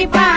Happy birthday.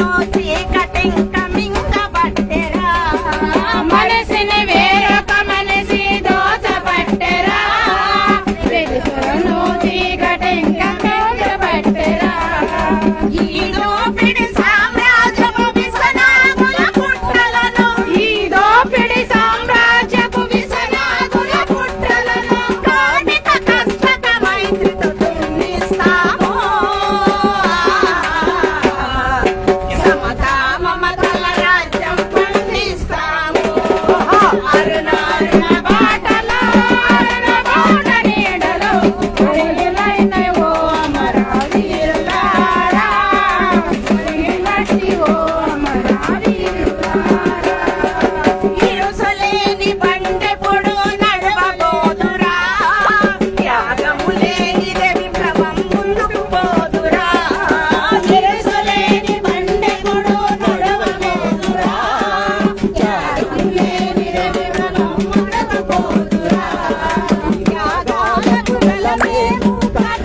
yo sí que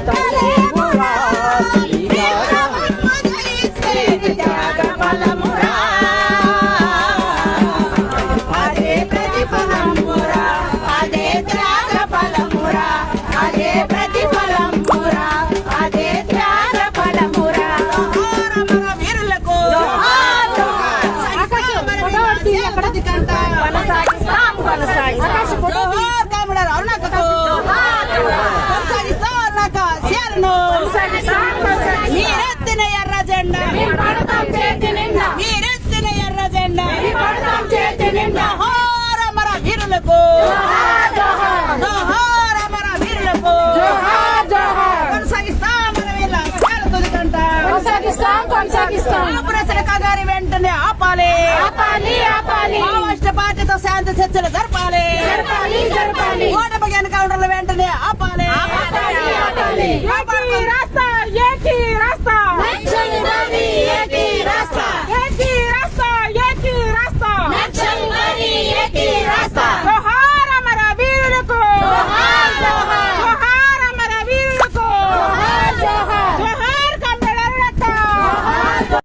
Thank you. జెండాను మీరెత్తిన ఎర్ర జెండా. మీరెత్తిన ఎర్ర జెండా. మర వీరులకు మర వీరులకు కొనసాగిస్తాం కొనసాగిస్తాం ఆపరేషన్ గారి వెంటనే ఆపాలి. ఆపాలి ఆపాలి. మావోయిస్ట్ పార్టీతో శాంతి చర్చలు జరపాలి. జరపాలి జరపాలి. ఓటమి వెనకాల వెంటనే ఆపాలి.